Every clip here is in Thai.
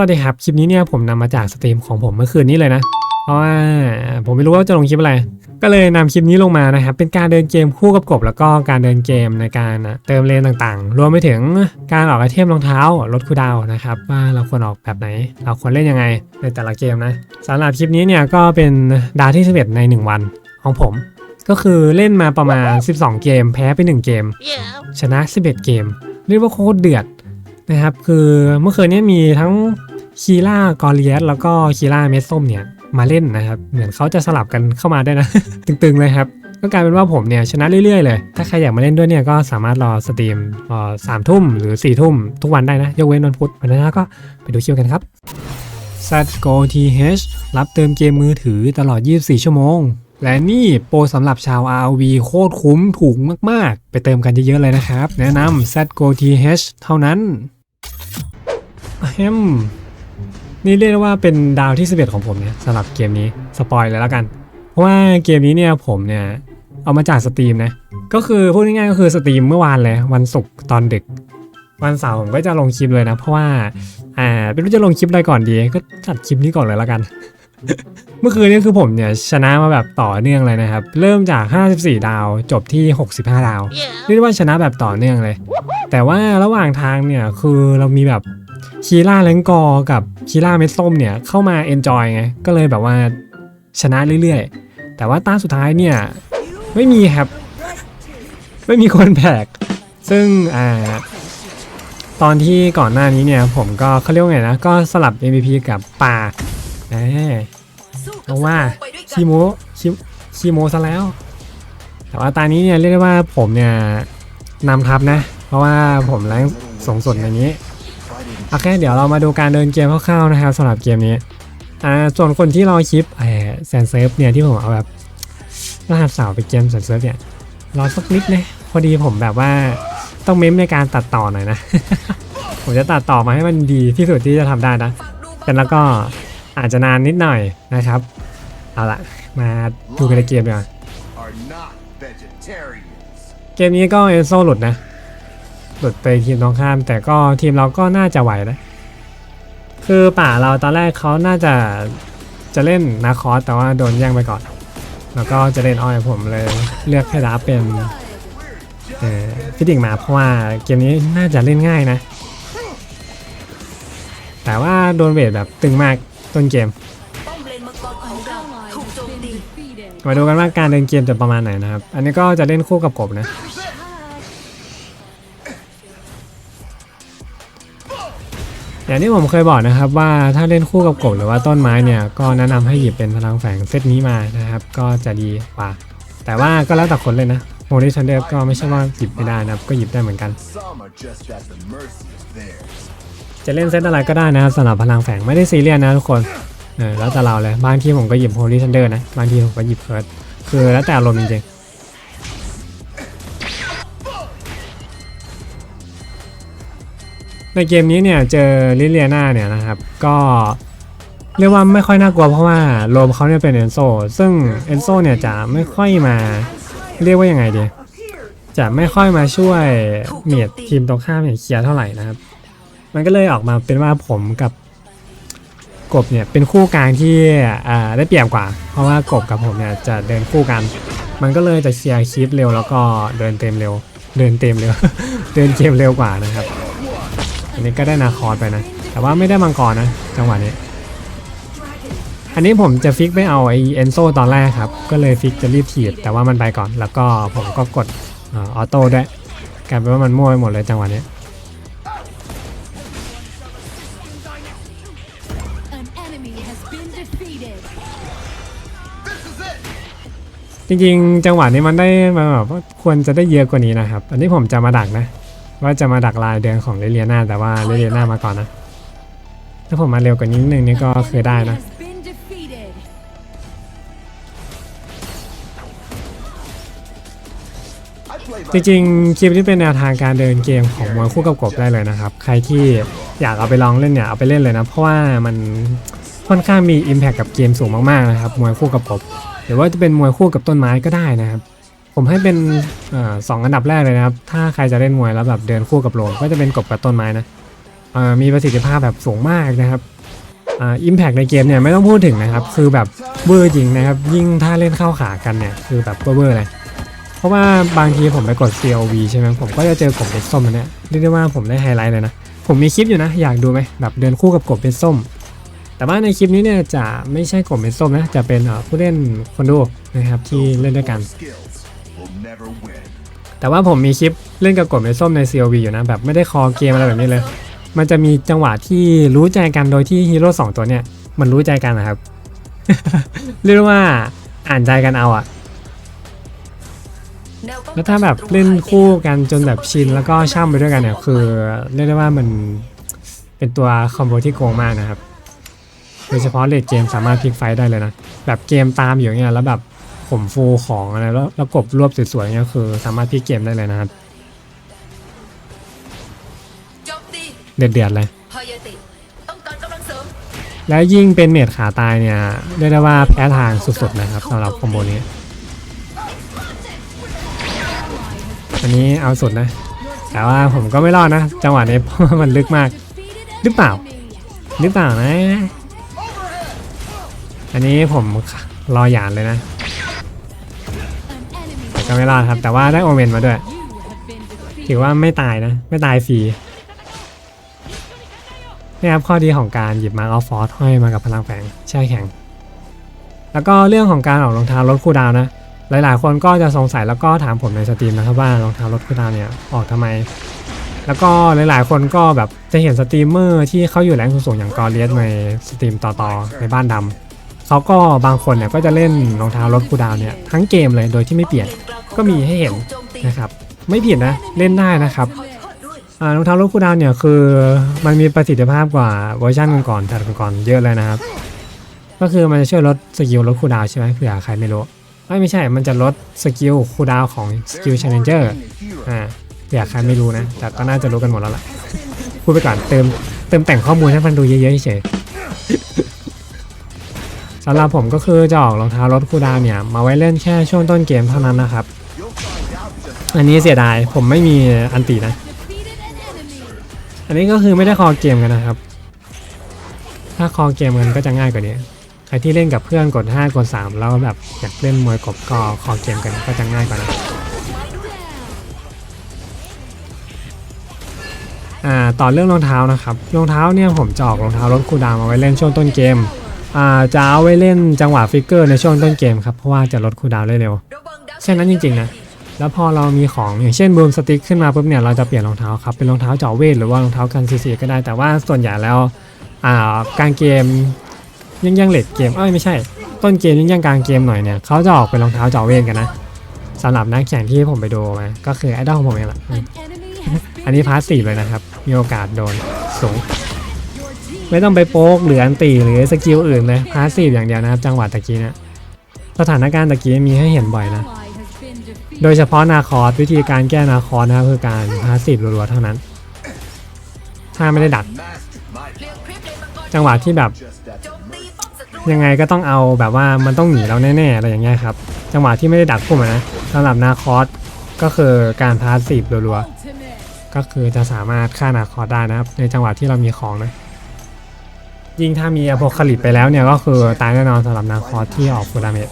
วัสดีครับ คลิปนี้เนี่ยผมนำมาจากสตรีมของผมเมื่อคืนนี้เลยนะ เพราะว่าผมไม่รู้ว่าจะลงคลิปอะไร ก็เลยนำคลิปนี้ลงมานะครับ เป็นการเดินเกมคู่กับกบ แล้วก็การเดินเกมในการเติมเลนต่างๆ รวมไปถึงการออกไอเทมรองเท้าลดคูลดาวน์นะครับ ว่าเราควรออกแบบไหน เราควรเล่นยังไงในแต่ละเกมนะสำหรับคลิปนี้เนี่ยก็เป็นดาวที่ 11 ใน 1 วันของผม ก็คือเล่นมาประมาณ 12 เกม แพ้ไป 1 เกม Yeah. ชนะ 11 เกม เรียกว่าโคตรเดือด นะครับ คือเมื่อคืนนี้มีทั้งคีล่ากอริเอสแล้วก็คีล่าเมสส้มเนี่ยมาเล่นนะครับ เหมือนเขาจะสลับกันเข้ามาได้นะ ตึงๆเลยครับ ก็กลายเป็นว่าผมเนี่ยชนะเรื่อยๆเลย ถ้าใครอยากมาเล่นด้วยเนี่ยก็สามารถรอสตรีมรอสามทุ่มหรือ4ี่ทุ่มทุกวันได้นะ ยกเว้นวันพุธวันนั้นก็ไปดูคิวกันครับ z g o t h รับเติมเกมมือถือตลอด 24 ชั่วโมง และนี่โปรสำหรับชาว RV โคตรคุ้มถูกมาก ๆ ไปเติมกันเยอะ ๆ เลยนะครับ แนะนำ z g o t h เท่านั้น แฮมนี่เรียกได้ว่าเป็นดาวที่ 11 ของผมเนี่ยสำหรับเกมนี้สปอยเลยแล้วกัน เพราะว่าเกมนี้เนี่ยผมเนี่ยเอามาจากสตรีมนะ ก็คือพูดง่ายๆก็คือสตรีมเมื่อวานเลยวันศุกร์ตอนดึก วันเสาร์ผมก็จะลงคลิปเลยนะ เพราะว่าอ่าไม่รู้จะลงคลิปอะไรก่อนดี ก็จัดคลิปนี้ก่อนเลยแล้วกัน เมื่อคืนนี้คือผมเนี่ยชนะมาแบบต่อเนื่องเลยนะครับ เริ่มจาก 54 ดาวจบที่ 65 ดาว Yeah. เรียกได้ว่าชนะแบบต่อเนื่องเลย แต่ว่าระหว่างทางเนี่ยคือเรามีแบบ คีล่าเลงกอร์กับคีล่าเม็ดส้มเนี่ยเข้ามาเอนจอยไง ก็เลยแบบว่าชนะเรื่อยๆ แต่ว่าตาสุดท้ายเนี่ย ไม่มีครับ ไม่มีคนแบกซึ่งอ่าตอนที่ก่อนหน้านี้เนี่ยผมก็เขาเรียกว่าไงนะ ก็สลับ MVP กับป่าแหมเอาว่าคีโมคีคีโมซะแล้ว แต่ว่าตอนนี้เนี่ยเรียกได้ว่าผมเนี่ยนำทัพนะ เพราะว่าผมแรงสูงสุดในนี้ โอเคเดี๋ยวเรามาดูการเดินเกมคร่าวๆนะครับสำหรับเกมนี้อ่าส่วนคนที่รอคลิปไอ้แซนเซิร์ฟเนี่ยที่ผมเอาแบบรหัสสาวไปเกมแซนเซิร์ฟเนี่ยรอสักนิดนะพอดีผมแบบว่าต้องเม้มในการตัดต่อหน่อยนะ ผมจะตัดต่อมาให้มันดีที่สุดที่จะทำได้นะแต่แล้วก็อาจจะนานนิดหน่อยนะครับเอาละมาดูกันในเกมดีกว่า are not vegetarians. เกมนี้ก็เอนโซหลุดนะ หลุดไปทีมตรงข้าม แต่ก็ทีมเราก็น่าจะไหวนะ คือป่าเราตอนแรกเขาน่าจะจะเล่นนาคอสแต่ว่าโดนแย่งไปก่อน แล้วก็จะเล่นอ้อยผมเลยเลือกให้รับเป็นฟิตติ้งมาเพราะว่าเกมนี้น่าจะเล่นง่ายนะ แต่ว่าโดนเวทแบบตึงมากต้นเกมมาดูกันว่าการเดินเกมจะประมาณไหนนะครับ อันนี้ก็จะเล่นคู่กับกบนะ อย่างที่ผมเคยบอกนะครับว่าถ้าเล่นคู่กับกบหรือว่าต้นไม้เนี่ยก็แนะนำให้หยิบเป็นพลังแฝงเซตนี้มานะครับก็จะดีกว่า แต่ว่าก็แล้วแต่คนเลยนะโมดิชันเดอร์ก็ไม่ใช่ว่าหยิบไม่ได้นะครับก็หยิบได้เหมือนกัน จะเล่นเซตอะไรก็ได้นะครับสำหรับพลังแฝงไม่ได้ซีเรียสนะทุกคนเออแล้วแต่เราเลยบางทีผมก็หยิบโฮลิชันเดอร์นะบางทีผมก็หยิบเฟิร์สคือแล้วแต่อารมณ์จริง ในเกมนี้เนี่ยเจอลิเลียนาเนี่ยนะครับ ก็เรียกว่าไม่ค่อยน่ากลัวเพราะว่าโลมเขาเนี่ยเป็นเอนโซซึ่งเอนโซเนี่ยจะไม่ค่อยมาเรียกว่ายังไงดี จะไม่ค่อยมาช่วยเมียดทีมตรงข้ามอย่างเคลียร์เท่าไหร่นะครับ มันก็เลยออกมาเป็นว่าผมกับกบเนี่ยเป็นคู่กลางที่อ่าได้เปรียบกว่า เพราะว่ากบกับผมเนี่ยจะเดินคู่กัน มันก็เลยจะเคลียร์คลิปเร็วแล้วก็เดินเต็มเร็ว เดินเต็มเร็ว เดินเกมเร็วกว่านะครับ อันนี้ก็ได้นาคอร์ดไปนะ แต่ว่าไม่ได้มังกรนะ จังหวะนี้ อันนี้ผมจะฟิกไม่เอาไอเอนโซตอนแรกครับ ก็เลยฟิกจะรีบถีบแต่ว่ามันไปก่อน แล้วก็ผมก็กดออโต้ด้วยกลายเป็นว่ามันมั่วไปหมดเลยจังหวะนี้ An enemy has been defeated. จริงๆ จังหวะนี้มันได้มาแบบว่าควรจะได้เยอะกว่านี้นะครับ อันนี้ผมจะมาดักนะ ว่าจะมาดักลายเดือนของเรเลียนาแต่ว่าเรเลียนามาก่อนนะ ถ้าผมมาเร็วกว่านี้นิดนึงนี่ก็คือได้นะจริงๆคลิปนี้เป็นแนวทางการเดินเกมของมวยคู่กับกบได้เลยนะครับ ใครที่อยากเอาไปลองเล่นเนี่ยเอาไปเล่นเลยนะ เพราะว่ามันค่อนข้างมี Impact กับเกมสูงมากๆนะครับมวยคู่กับกบหรือว่าจะเป็นมวยคู่กับต้นไม้ก็ได้นะครับ ผมให้เป็นอสองอันดับแรกเลยนะครับ ถ้าใครจะเล่นมวยแล้วแบบเดินคู่กับโลมก็จะเป็นกบกับต้นไม้นะมีประสิทธิภาพแบบสูงมากนะครับอ่าอิมแพในเกมเนี่ยไม่ต้องพูดถึงนะครับ คือแบบเวอร์จริงนะครับ ยิ่งถ้าเล่นเข้าขากันเนี่ยคือแบบเวอร์เลยเพราะว่าบางทีผมไปกด CLV ใช่ไหมผมก็จะเจอกบเป็นส้มอันเนี่ยเรียกได้ว่าผมได้ไฮไลท์เลยนะ ผมมีคลิปอยู่นะ อยากดูไหมแบบเดินคู่กับกบเป็นส้ม แต่ว่าในคลิปนี้เนี่ยจะไม่ใช่กบเป็นส้มนะ จะเป็นผู้เล่นคนดูนะครับที่เล่นด้วยกัน แต่ว่าผมมีคลิปเล่นกับกบเป็นส้มใน CLV อยู่นะแบบไม่ได้คอเกมอะไรแบบนี้เลย มันจะมีจังหวะที่รู้ใจกันโดยที่ฮีโร่สองตัวเนี่ยมันรู้ใจกันนะครับ เรียกว่าอ่านใจกันเอาอะแล้วถ้าแบบเล่นคู่กันจนแบบชินแล้วก็ช่ำไปด้วยกันเนี่ยคือเรียกได้ว่ามันเป็นตัวคอมโบที่โกงมากนะครับโดยเฉพาะเลดเกมสามารถพลิกไฟได้เลยนะแบบเกมตามอยู่เงี้ยแล้วแบบ ผมฟูของอะไรแล้วแล้วกบรวบสวยๆเงี้ยคือ สามารถพลิเกมได้เลยนะครับเดือดๆเลยแล้วยิ่งเป็นเมดขาตายเนี่ยเรียกได้ว่าแพ้ทางสุดๆนะครับสำหรับคอมโบนี้ อันนี้เอาสุดนะ แต่ว่าผมก็ไม่รอดนะ จังหวะนี้เพราะว่ามันลึกมาก หรือเปล่า หรือเปล่านะ อันนี้ผมรอหยานเลยนะ ก็ไม่รอดครับ แต่ว่าได้โอเมนมาด้วย ถือว่าไม่ตายนะ ไม่ตายฟรีนี่ครับข้อดีของการหยิบมาร์กออฟฟอร์สห้อยมากับพลังแฝงแช่แข็ง แล้วก็เรื่องของการออกรองเท้าลดคูลดาวนะ หลายๆ คนก็จะสงสัยแล้วก็ถามผมในสตรีมนะครับว่ารองเท้าลดคูลดาวเนี่ยออกทำไม แล้วก็หลายๆ คนก็แบบจะเห็นสตรีมเมอร์ที่เขาอยู่แรงสูงๆอย่างกอเลียสในสตรีมต่อๆในบ้านดำเขาก็บางคนเนี่ยก็จะเล่นรองเท้าลดคูลดาวเนี่ยทั้งเกมเลยโดยที่ไม่เปลี่ยน ก็มีให้เห็นโจมตีนะครับ ไม่ผิดนะเล่นได้นะครับขอโทษด้วยอ่ารองเท้าลดคูลดาวน์เนี่ยคือมันมีประสิทธิภาพกว่าเวอร์ชันก่อนๆแต่ก่อนๆเยอะเลยนะครับ ก็คือมันจะช่วยลดสกิลลดคูลดาวน์ใช่ไหมเผื่อใครไม่รู้ไม่ไม่ใช่มันจะลดสกิลคูลดาวน์ของสกิล There's ช a เลนเจอ no ร์ being a hero. อ่าเผื่อใครไม่รู้นะ แต่ก็น่าจะรู้กันหมดแล้วล่ะพูดไปก่อนเติมเติมแต่งข้อมูลให้มันดูเยอะๆเฉยสำหรับผมก็คือจะออกรองเท้าลดคูลดาวน์เนี่ย มาไว้เล่นแค่ช่วงต้นเกมเท่านั้นนะครับ อันนี้เสียดายผมไม่มีอันตีนะ อันนี้ก็คือไม่ได้คอเกมกันนะครับ ถ้าคอเกมกันก็จะง่ายกว่านี้ ใครที่เล่นกับเพื่อนกด 5 กด 3 แล้วแบบอยากเล่นมวยกบก็คอเกมกันก็จะง่ายกว่านะอ่าต่อเรื่องรองเท้านะครับ รองเท้าเนี่ยผมจะออกรองเท้าลดคูดาวมาไว้เล่นช่วงต้นเกมอ่าจะเอาไว้เล่นจังหวะฟิกเกอร์ในช่วงต้นเกมครับเพราะว่าจะลดคูดาวได้เร็วระวังดักแค่นั้นจริงๆนะ แล้วพอเรามีของอย่างเช่นบูมสติ๊กขึ้นมาปุ๊บเนี่ยเราจะเปลี่ยนรองเท้าครับเป็นรองเท้าเจาะเวทหรือว่ารองเท้ากันซีซีก็ได้แต่ว่าส่วนใหญ่แล้วการเกมยังยังเลดเกมเอ้ยไม่ใช่ ต้นเกมยังยังกลางเกมหน่อยเนี่ยเขาจะออกเป็นรองเท้าเจาะเวทกันนะสำหรับนักแข่งที่ผมไปดูมาก็คือไอดอลของผมเองแหละอันนี้พาสซีฟเลยนะครับ มีโอกาสโดนสูง ไม่ต้องไปโป๊กหรืออันตีหรือสกิลอื่นเลยพาสซีฟอย่างเดียวนะครับ จังหวะตะกี้เนี่ยสถานการณ์ตะกี้มีให้เห็นบ่อยนะ โดยเฉพาะนาคอสวิธีการแก้นาคอสนะครับคือการพาสซีฟรัวๆเท่านั้น ถ้าไม่ได้ดัก จังหวะที่แบบ ยังไงก็ต้องเอาแบบว่ามันต้องหนีเราแน่ๆอะไรอย่างเงี้ยครับ จังหวะที่ไม่ได้ดักพุ่มนะสำหรับนาคอสก็คือการพาสซีฟรัวๆก็คือจะสามารถฆ่านาคอสได้นะครับ ในจังหวะที่เรามีของนะยิ่งถ้ามีอโพคาลิปไปแล้วเนี่ยก็คือตายแน่นอนสำหรับนาคอสที่ออกฟูดาเมจ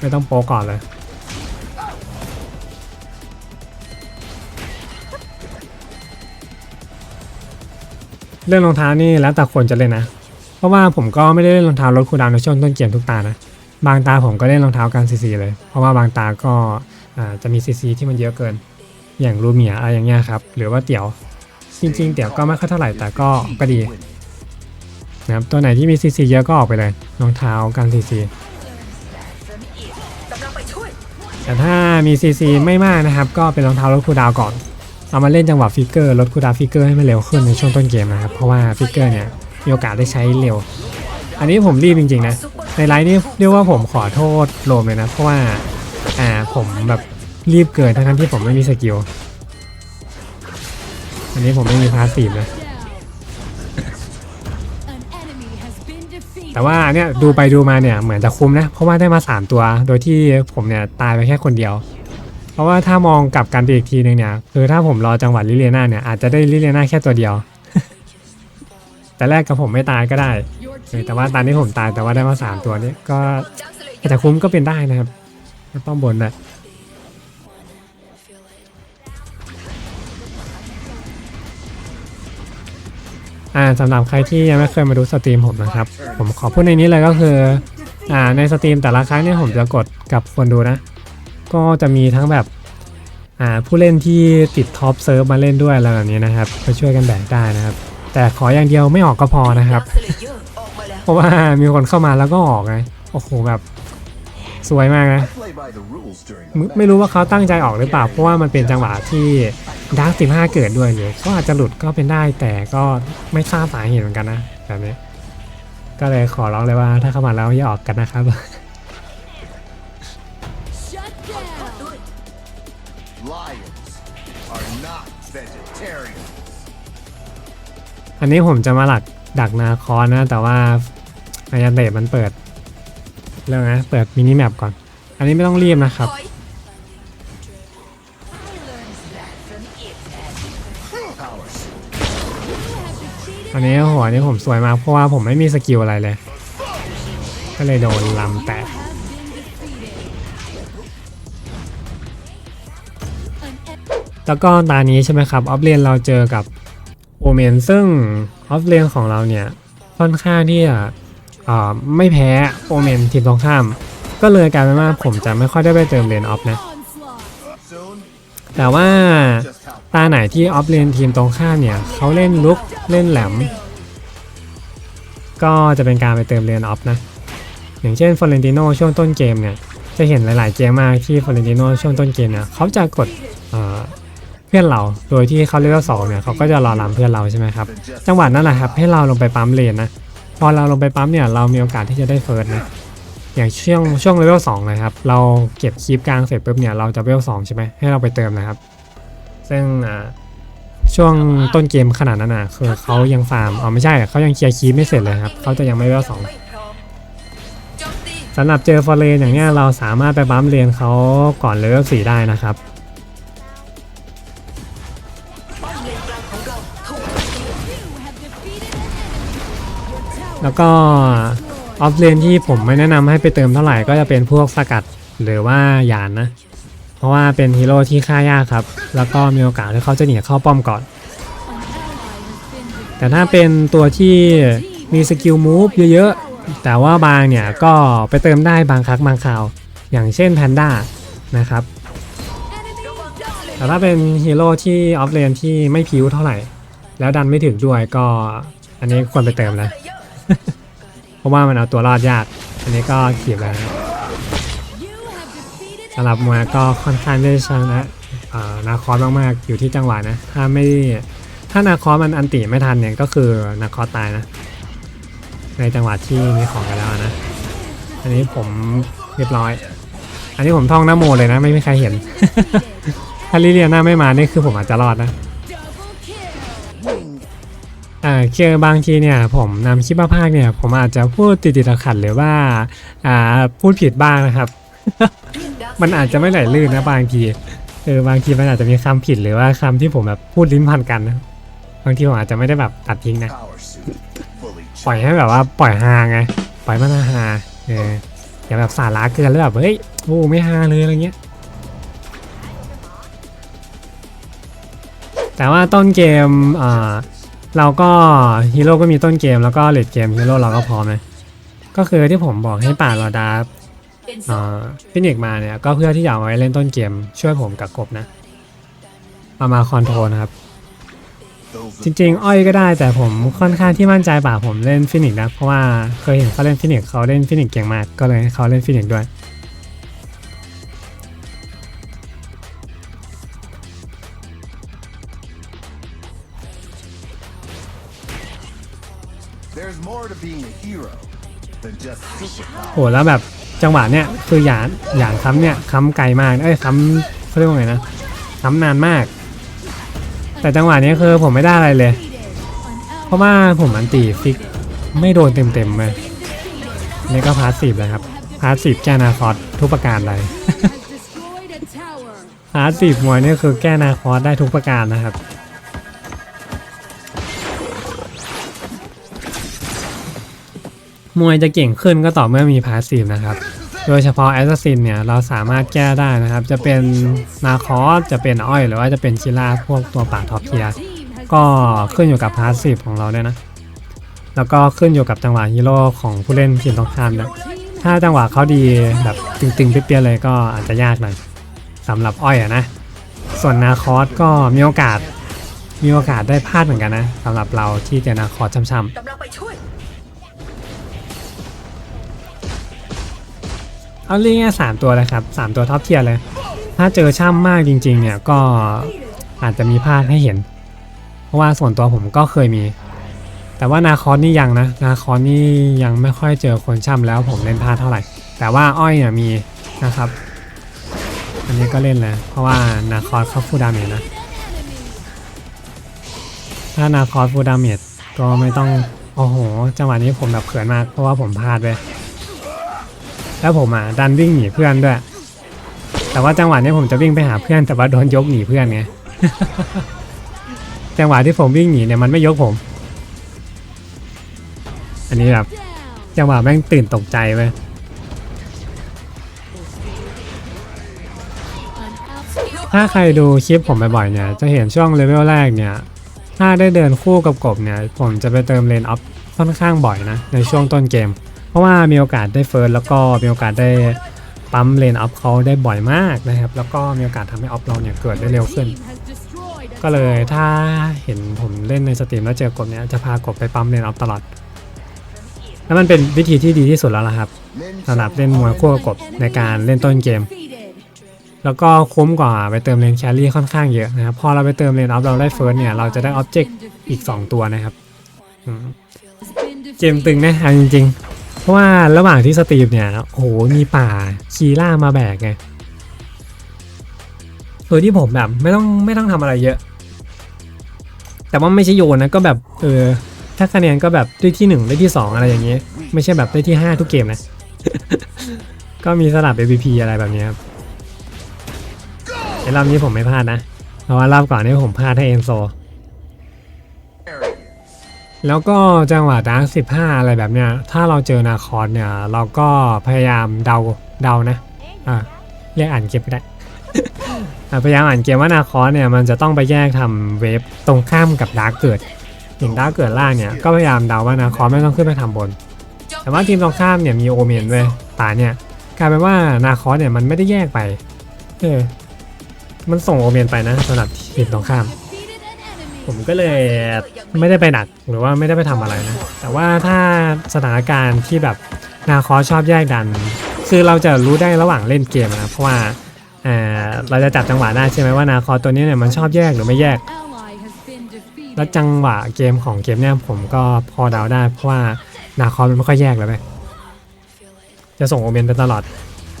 ไม่ต้องโป๊ก่อนเลย เรื่องรองเท้านี่แล้วแต่คนจะเล่นนะ เพราะว่าผมก็ไม่ได้เล่นรองเท้าลดคูดาวในช่วงต้นเกมทุกตานะ บางตาผมก็เล่นรองเท้าการซีซีเลย เพราะว่าบางตาก็จะมีซีซีที่มันเยอะเกิน อย่างรูเมียอะไรอย่างเงี้ยครับ หรือว่าเตี๋ยว จริง ๆ เตี๋ยวก็ไม่ค่อยเท่าไหร่แต่ก็ก็ดีนะครับตัวไหนที่มีซีซีเยอะก็ออกไปเลยรองเท้าการซีซีแต่ถ้ามีซีซีไม่มากนะครับ ก็เป็นรองเท้าลดคูดาวก่อน เอามาเล่นจังหวะฟิกเกอร์ลดคูดาฟิกเกอร์ให้มันเร็วขึ้นในช่วงต้นเกมนะครับ เพราะว่าฟิกเกอร์เนี่ยมีโอกาสได้ใช้เร็ว อันนี้ผมรีบจริงๆนะ ในไลน์นี่เรียกว่าผมขอโทษโรมเลยนะ เพราะว่าอ่าผมแบบรีบเกินทั้งที่ผมไม่มีสกิล อันนี้ผมไม่มีพาสซีฟนะ แต่ว่าเนี่ยดูไปดูมาเนี่ยเหมือนจะคุ้มนะ เพราะว่าได้มา 3 ตัว โดยที่ผมเนี่ยตายไปแค่คนเดียว เพราะว่าถ้ามองกลับกันไปอีกทีนึงเนี่ยคือถ้าผมรอจังหวะลิเลียนาเนี่ยอาจจะได้ลิเลียนาแค่ตัวเดียว แต่แรกกับผมไม่ตายก็ได้แต่ว่าตอนนี้ผมตายแต่ว่าได้มาสามตัวนี้ก็จังสเลเยอาจจะคุ้มก็เป็นได้นะครับไม่ป้อมบนนะอ่าสำหรับใครที่ยังไม่เคยมาดูสตรีมผมนะครับ ผมขอพูดในนี้เลยก็คืออ่าในสตรีมแต่ละครั้งเนี่ยผมจะกดกับคนดูนะ ก็จะมีทั้งแบบผู้เล่นที่ติดท็อปเซิร์ฟมาเล่นด้วยอะไรแบบนี้นะครับก็ช่วยกันแบ่งได้นะครับ แต่ขออย่างเดียวไม่ออกก็พอนะครับ เพราะว่ามีคนเข้ามาแล้วก็ออกไงโอ้โหแบบสวยมากนะ ไม่รู้ว่าเขาตั้งใจออกหรือเปล่า เพราะว่ามันเป็นจังหวะที่ดาร์กสิบห้าเกิดด้วยหรือเขาอาจจะหลุดก็เป็นได้แต่ก็ไม่ทราบสาเหตุเหมือนกันนะแบบนี้ ก็เลยขอร้องเลยว่าถ้าเข้ามาแล้วอย่าออกกันนะครับ อันนี้ผมจะมาหลักดักนาคอนนะ แต่ว่าอายาเตะมันเปิดเรื่องนะเปิดมินิแมปก่อน อันนี้ไม่ต้องรีบนะครับ อันนี้โอ้โหอันนี้ผมสวยมากเพราะว่าผมไม่มีสกิลอะไรเลย ก็เลยโดนลำแตะแล้วก็ตานี้ใช่ไหมครับ ออฟเลนเราเจอกับ เมนซึ่งออฟเลนของเราเนี่ยค่อนข้างที่จะอ่าไม่แพ้โอเมนทีมตรงข้าม ก็เลยกลายเป็นว่าผมจะไม่ค่อยได้ไปเติมเลนออฟนะ แต่ว่าตาไหนที่ออฟเลนทีมตรงข้ามเนี่ยเขาเล่นลุกเล่นแหลม ก็จะเป็นการไปเติมเลนออฟนะ อย่างเช่นฟอเรนติโนช่วงต้นเกมเนี่ยจะเห็นหลาย ๆ เกมมากที่ฟอเรนติโนช่วงต้นเกมเนี่ยเขาจะกดอ่อเพื่อนเรา โดยที่เขาเลเวลสองเนี่ยเขาก็จะรอลำเพื่อนเราใช่ไหมครับ จังหวะนั้นแหละครับให้เราลงไปปั๊มเลนนะ พอเราลงไปปั๊มเนี่ยเรามีโอกาสที่จะได้เฟิร์สนะ อย่างช่วงช่วงเลเวลสองนะครับ เราเก็บคีปกลางเสร็จปุ๊บเนี่ยเราจะเลเวลสองใช่ไหมให้เราไปเติมนะครับ ซึ่งช่วงต้นเกมขนาดนั้นอะคือเขายังฟาร์มอ๋อไม่ใช่เขายังเคลียร์คีปไม่เสร็จเลยครับเขาจะยังไม่เลเวลสองสำหรับเจอฟอร์เรนอย่างเงี้ยเราสามารถไปบัมเลนเขาก่อนเลเวลสี่ได้นะครับ เลนกลางของเราถูกโจมตีแล้วก็ออฟเลนที่ผมไม่แนะนำให้ไปเติมเท่าไหร่ก็จะเป็นพวกสกัดหรือว่าหยานนะ เพราะว่าเป็นฮีโร่ที่ฆ่ายากครับ แล้วก็มีโอกาสที่เขาจะหนีเข้าป้อมก่อน แต่ถ้าเป็นตัวที่มีสกิลมูฟเยอะๆ แต่ว่าบางเนี่ยก็ไปเติมได้บางครั้งบางคราว อย่างเช่นแพนด้านะครับ แต่ถ้าเป็นฮีโร่ที่ออฟเลนที่ไม่พิ้วเท่าไหร่ แล้วดันไม่ถึงด้วยก็ อันนี้ควรไปเติมนะเพราะว่ามันเอาตัวรอดยาก อันนี้ก็ขีบแล้วสำหรับมวยก็ค่อนข้างที่จะชนะนาคอสมากๆอยู่ที่จังหวะนะ ถ้าไม่ถ้านาคอสมันอันติไม่ทันเนี่ยก็คือนาคอสตายนะ ในจังหวะที่มีของกันแล้วนะ อันนี้ผมเรียบร้อย อันนี้ผมท่องน้ำโมเลยนะ ไม่มีใครเห็นาลิเลียนาไม่มานี่คือผมอาจจะรอดนะ double kill. อ่าคือบางทีเนี่ยผมนำคลิปมาภาคเนี่ย ผมอาจจะพูดติดติดๆขัดๆหรือว่าอ่าพูดผิดบ้างนะครับ มันอาจจะไม่ไหลลื่นนะบางทีเออบางทีมันอาจจะมีคำผิดหรือว่าคำที่ผมแบบพูดลิ้นพันกันนะบางทีผมอาจจะไม่ได้แบบตัดทิ้งนะ power suit fully ปล่อยให้แบบว่าปล่อยฮาไงปล่อยมันฮาเอออย่าแบบสาระเกินแล้วแบบเฮ้ยโอ้ไม่ฮาเลยอะไรเงี้ย แต่ว่าต้นเกมอ่าเราก็ฮีโร่ก็มีต้นเกมแล้วก็เลดเกมฮีโร่เราก็พร้อมนะก็คือที่ผมบอกให้ป่าดรอดาเออฟินิกมาเนี่ยก็เพื่อที่จะเอาไว้เล่นต้นเกม ช่วยผมกับกบนะเอามาคอนโทรลนะครับ จริงๆ อ้อยก็ได้แต่ผมค่อนข้างที่มั่นใจป่าผมเล่นฟินิกนะเพราะว่าเคยเห็นเขาเล่นฟินิกเขาเล่นฟินิกเก่งมากก็เลยให้เขาเล่นฟินิกด้วย โหแล้วแบบจังหวะเนี่ยคือหยานหยานค้ำเนี่ยค้ำไกลมากเอ้ยค้ำเขาเรียกว่าไงนะค้ำนานมาก แต่จังหวะนี้คือผมไม่ได้อะไรเลย เพราะว่าผมอันตีฟิกไม่โดนเต็มๆเลยนี่ก็พาสซีฟเลยครับพาสซีฟแกนาคอร์ทุกประการเลย ally has destroyed a tower. าร์ดสีมวยนี่คือแก้นาคอสได้ทุกประการนะครับ มวยจะเก่งขึ้นก็ต่อเมื่อมีพาสซีฟนะครับ โดยเฉพาะแอสซัสซินเนี่ยเราสามารถแก้ได้นะครับ จะเป็นนาคอสจะเป็นอ้อย หรือว่าจะเป็นชิล่าพวกตัวป่าท็อปเทียก็ขึ้นอยู่กับพาสซีฟของเราด้วยนะ แล้วก็ขึ้นอยู่กับจังหวะฮีโร่ของผู้เล่นทีมตรงข้ามนะถ้าจังหวะเขาดีแบบตึงๆเปี้ยๆเลยก็อาจจะยากหน่อยสำหรับอ้อยอะนะ ส่วนนาคอสก็มีโอกาสมีโอกาสได้พลาดเหมือนกันนะสำหรับเราที่เจอนาคอสช้ำๆ เอาเรียกง่ายสามตัวเลยครับสามตัวท็อปเทียร์เลย ถ้าเจอช่ำมากจริง ๆ เนี่ยก็อาจจะมีพลาดให้เห็น เพราะว่าส่วนตัวผมก็เคยมี แต่ว่านาคอนนี่ยังนะ นาคอนนี่ยังไม่ค่อยเจอคนช่ำแล้วผมเล่นพลาดเท่าไหร่ แต่ว่าอ้อยเนี่ยมีนะครับ อันนี้ก็เล่นเลยเพราะว่านาคอสเขาฟูดาเมจนะ ถ้านาคอสฟูดาเมจก็ไม่ต้อง โอ้โห จังหวะนี้ผมแบบเขินมากเพราะว่าผมพลาดไป แล้วผมอะดันวิ่งหนีเพื่อนด้วย แต่ว่าจังหวะนี้ผมจะวิ่งไปหาเพื่อนแต่ว่าโดนยกหนีเพื่อนไงจังหวะที่ผมวิ่งหนีเนี่ยมันไม่ยกผม อันนี้แบบจังหวะแม่งตื่นตกใจไป An out. ถ้าใครดูคลิปผมบ่อยๆเนี่ย จะเห็นช่วงเลเวลแรกเนี่ย ถ้าได้เดินคู่กับกบเนี่ย ผมจะไปเติมเลนออฟค่อนข้างบ่อยนะ ในช่วงต้นเกม เพราะว่ามีโอกาสได้เฟิร์สแล้วก็มีโอกาสได้ปั๊มเลนออฟเขาได้บ่อยมากนะครับ แล้วก็มีโอกาสทำให้ออฟเราเนี่ยเกิดได้เร็วขึ้น ก็เลยถ้าเห็นผมเล่นในสตรีมแล้วเจอกบเนี่ยจะพากบไปปั๊มเลนออฟตลอดแล้วมันเป็นวิธีที่ดีที่สุดแล้วล่ะครับสำหรับเล่นมวยคู่กับกบในการเล่นต้นเกม แล้วก็คุ้มกว่าไปเติมเลนแครี่ค่อนข้างเยอะนะครับพอเราไปเติมเลนออฟเราได้เฟิร์สเนี่ยเราจะได้ออบเจกต์อีก 2 ตัวนะครับเกมตึงนะจริงๆ เพราะว่าระหว่างที่สตรีมเนี่ยโอ้โหมีป่าคีล่ามาแบกไงโดยที่ผมแบบไม่ต้องไม่ต้องทำอะไรเยอะ แต่ว่าไม่ใช่โยนนะก็แบบเออถ้าคะแนนก็แบบได้ที่หนึ่งได้ที่สองอะไรอย่างเงี้ยไม่ใช่แบบได้ที่ห้าทุกเกมนะ ก็มีสลับ MVP อะไรแบบนี้ครับไอ้รอบนี้ผมไม่พลาดนะ เพราะว่ารอบก่อนนี่ผมพลาดให้เอนโซ แล้วก็จังหวะดาร์กสิบห้าอะไรแบบเนี้ย ถ้าเราเจอนาคอนเนี่ย เราก็พยายามเดาเดานะอ่าเรียกอ่านเก็บก็ได้พยายามอ่านเกมว่านาคอนเนี่ยมันจะต้องไปแยกทำเวฟตรงข้ามกับดาร์กเกิดอย่างดาร์กเกิดล่างเนี่ยก็พยายามเดาว่านาคอนไม่ต้องขึ้นไปทำบน แต่ว่าทีมตรงข้ามเนี่ยมีโอเมนเว้ยป่าเนี่ยกลายเป็นว่านาคอนเนี่ยมันไม่ได้แยกไปเออมันส่งโอเมนไปนะสำหรับทีมตรงข้าม ผมก็เลยไม่ได้ไปหนักหรือว่าไม่ได้ไปทำอะไรนะ แต่ว่าถ้าสถานการณ์ที่แบบนาคอชอบแยกดัน คือเราจะรู้ได้ระหว่างเล่นเกมนะเพราะว่าเเราจะจับจังหวะได้ใช่ไหมว่านาคอตัวนี้เนี่ยมันชอบแยกหรือไม่แยก แล้วจังหวะเกมของเกมเนี่ยผมก็พอเดาได้ เพราะว่านาคอมันไม่ค่อยแยกแล้วไปจะส่งโอเมนไปตลอด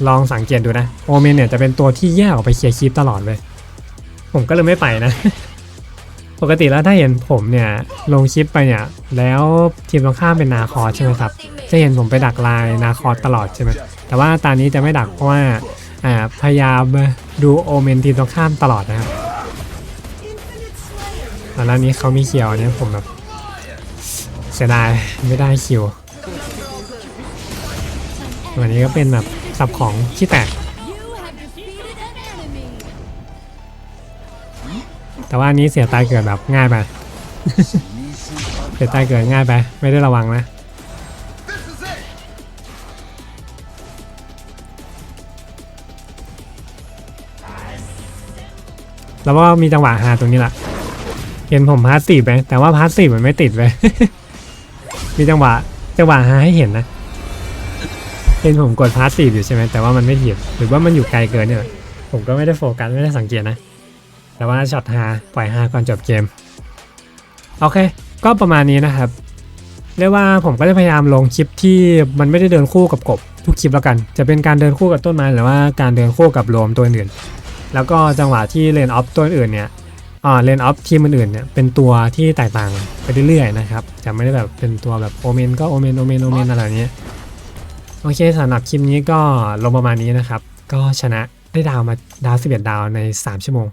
ลองสังเกตดูนะโอเมนเนี่ยจะเป็นตัวที่แยกออกไปเคลียร์คลิปตลอดเลย ผมก็เลยไม่ไปนะ ปกติแล้วถ้าเห็นผมเนี่ยลงคลิปไปเนี่ยแล้วทีมตรงข้ามเป็นนาคอใช่ไหมครับจะเห็นผมไปดักลายนาคอตลอดใช่ไหมแต่ว่าตอนนี้จะไม่ดักเพราะว่าพยายามดูโอเมนทีมตรงข้ามตลอดนะครับตอนนี้เขามีเคียวเนี่ยผมแบบเสียดายไม่ได้คิววันนี้ก็เป็นแบบสับของขี้แตก แต่ว่าอันนี้เสียตายเกิดแบบง่ายไป เสียตายเกิดง่ายไป ไม่ได้ระวังนะแล้วก็มีจังหวะฮาตรงนี้แหละเห็นผมพาสซีฟไปแต่ว่าพาสซีฟมันไม่ติดไปมีจังหวะจังหวะฮาให้เห็นนะเห็นผมกดพาสซีฟอยู่ใช่ไหมแต่ว่ามันไม่ถีบหรือว่ามันอยู่ไกลเกินเนี่ยผมก็ไม่ได้โฟกัสไม่ได้สังเกตนะ แต่ว่าช็อตฮาปล่อยฮาก่อนจบเกม โอเค ก็ประมาณนี้นะครับ เรียกว่าผมก็จะพยายามลงคลิปที่มันไม่ได้เดินคู่กับกบทุกคลิปแล้วกัน จะเป็นการเดินคู่กับต้นไม้หรือว่าการเดินคู่กับโลมตัวอื่น แล้วก็จังหวะที่เลนออฟตัวอื่นเนี่ยอ่าเลนออฟทีมอื่นเนี่ยเป็นตัวที่แตกต่างไปเรื่อยๆนะครับ จะไม่ได้แบบเป็นตัวแบบโอเมนก็โอเมนโอเมนโอเมนอะไรเงี้ยโอเคสำหรับคลิปนี้ก็ลงประมาณนี้นะครับ ก็ชนะได้ดาวมาดาว 11 ดาวใน 3 ชั่วโมง